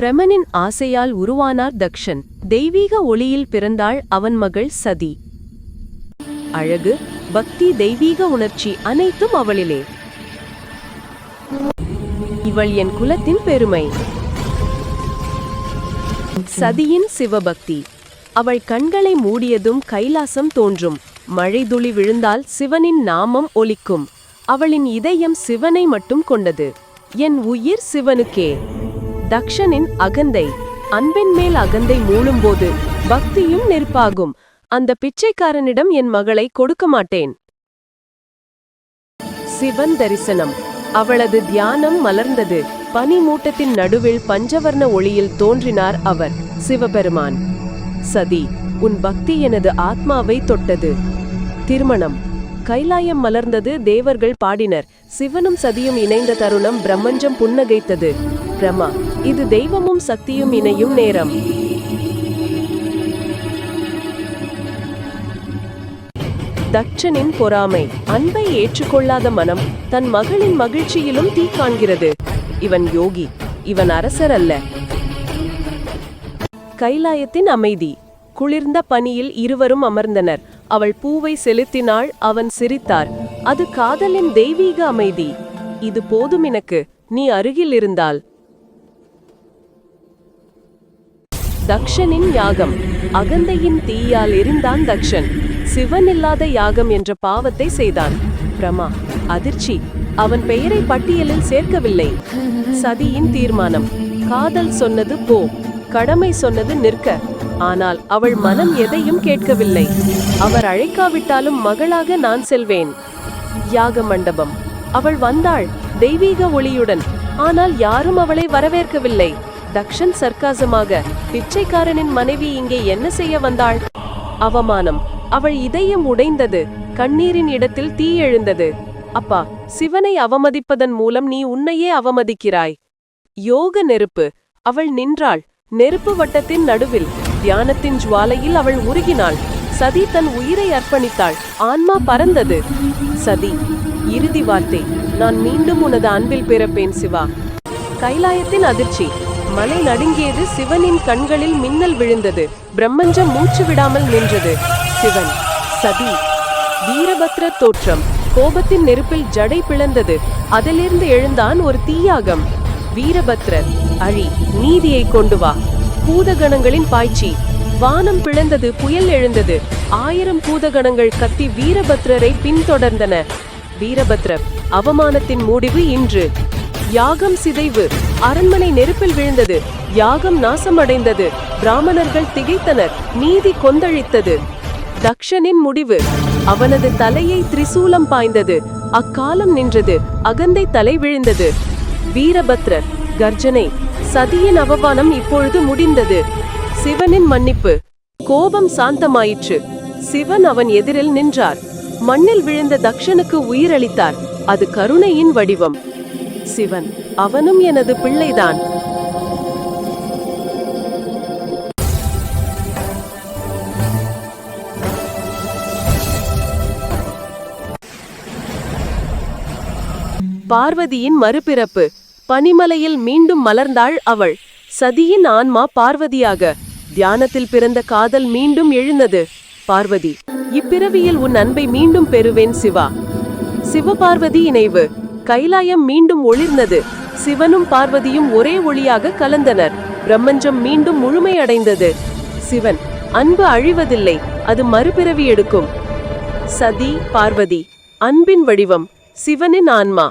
பிரமனின் ஆசையால் உருவானார் தக்ஷன். தெய்வீக ஒளியில் பிறந்தாள் அவன் மகள் சதி. அழகு பக்தி தெய்வீக உணர்ச்சி அனைத்தும் அவளிலே. இவள் என் குலத்தின் பெருமை. சதியின் சிவபக்தி. அவள் கண்களை மூடியதும் கைலாசம் தோன்றும். மழைதுளி விழுந்தால் சிவனின் நாமம் ஒலிக்கும். அவளின் இதயம் சிவனை மட்டும் கொண்டது. என் உயிர் சிவனுக்கே. தக்ஷனின் அகந்தை. அன்பின் மேல் அகந்தை மூழும்போது பக்தியும் நெருப்பாகும். அந்த பிச்சைக்காரனிடம் என் மகளை கொடுக்க மாட்டேன். சிவன் தரிசனம். அவளது தியானம் மலர்ந்தது. பனிமூட்டத்தின் நடுவில் பஞ்சவர்ண ஒளியில் தோன்றினார் அவர் சிவபெருமான். சதி உன் பக்தி எனது ஆத்மாவை தொட்டது. திருமணம். கைலாயம் மலர்ந்தது தேவர்கள் பாடினர். சிவனும் சதியும் இணைந்த தருணம் பிரம்மஞ்சம் புன்னகைத்தது. பிரமா இது தெய்வமும் சக்தியும் இணையும் நேரம். தட்சனின் பொறாமை அன்பை ஏற்றுக்கொள்ளாத மனம் தன் மகளின் மகிழ்ச்சியிலும் தீ காண்கிறது. இவன் யோகி இவன் அரசர் அல்ல. கைலாயத்தின் அமைதி. குளிர்ந்த பனியில் இருவரும் அமர்ந்தனர். அவள் பூவை செலுத்தினாள் அவன் சிரித்தார். அது காதலின் தெய்வீக அமைதி. இது போதும் எனக்கு. நீ அருகில் இருந்தால். தக்ஷனின் யாகம். அகந்தையின் தீயால் எரிந்தான் தக்ஷன். சிவன் இல்லாத யாகம் என்ற பாவத்தை செய்தான். பிரமா அதிர்ச்சி. அவன் பெயரை பட்டியலில் சேர்க்கவில்லை. சதியின் தீர்மானம். காதல் சொன்னது போ. கடமை சொன்னது நிற்க. ஆனால் அவள் மனம் எதையும் கேட்கவில்லை. அவர் அழைக்காவிட்டாலும் மகளாக நான் செல்வேன். யாக மண்டபம். அவள் வந்தாள். தெய்வீக ஒளியுடன். ஆனால் யாரும் அவளை வரவேற்கவில்லை. தக்ஷன் சர்க்காசமாக பிச்சைக்காரனின் மனைவி இங்கே என்ன செய்ய வந்தாள்? அவமானம். அவள் இதயம் உடைந்தது. கண்ணீரின் இடத்தில் தீ எழுந்தது. அப்பா சிவனை அவமதிப்பதன் மூலம் நீ உன்னையே அவமதிக்கிறாய். யோக நெருப்பு. அவள் நின்றாள். நெருப்பு வட்டத்தின் நடுவில் தியானத்தின் ஜுவாலையில் அவள் உருகினாள். சதி தன் உயிரை அர்ப்பணித்தாள். ஆன்மா பறந்தது. சதி இறுதி வார்த்தை. நான் மீண்டும் உனது அன்பில் பிறப்பேன் சிவா. கைலாயத்தின் அதிர்ச்சி. மலை நடுங்கியது சிவனின் கண்களில் மின்னல் விழுந்தது. பிரம்மஞ்சம் மூச்சு விடாமல் நின்றது. சிவன் சதி வீரபத்ர தோற்றம். கோபத்தின் நெருப்பில் ஜடை பிளந்தது. அதிலிருந்து எழுந்தான் ஒரு தீயாகம். வீரபத்ரர் அழி நீதியை கொண்டு வா. பூதகணங்களின் பாய்ச்சி. வானம் பிளந்தது புயல் எழுந்தது. ஆயிரம் பூதகணங்கள் கத்தி வீரபத்ரரை பின்தொடர்ந்தன. வீரபத்ரர் அவமானத்தின் முடிவு இன்று. யாகம் சிதைவு. அரண்மனை நெருப்பில் விழுந்தது. யாகம் நாசமடைந்தது. பிராமணர்கள் திகைத்தனர். நீதி கொந்தளித்தது. தக்ஷனின் முடிவு. அவனது தலையை திரிசூலம் பாய்ந்தது. அக்காலம் நின்றது. அகந்தை தலை விழுந்தது. வீரபத்ரர் கர்ஜனை. சதியின் அவமானம் இப்பொழுது முடிந்தது. சிவனின் மன்னிப்பு. கோபம் சாந்தமாயிற்று. சிவன் அவன் எதிரில் நின்றார். மண்ணில் விழுந்த தக்ஷனுக்கு உயிரளித்தார். அது கருணையின் வடிவம். சிவன். அவனும் எனது பிள்ளைதான். பார்வதியின் மறுபிறப்பு. பனிமலையில் மீண்டும் மலர்ந்தாள் அவள். சதியின் ஆன்மா பார்வதியாக. தியானத்தில் பிறந்த காதல் மீண்டும் எழுந்தது. பார்வதி இப்பிறவியில் உன் அன்பை மீண்டும் பெறுவேன் சிவா. சிவபார்வதி இணைவு. கைலாயம் மீண்டும் ஒளிர்ந்தது. சிவனும் பார்வதியும் ஒரே ஒளியாக கலந்தனர். பிரம்மஞ்சம் மீண்டும் முழுமையடைந்தது. சிவன் அன்பு அழிவதில்லை அது மறுபிறவி எடுக்கும். சதி பார்வதி அன்பின் வடிவம் சிவனின் ஆன்மா.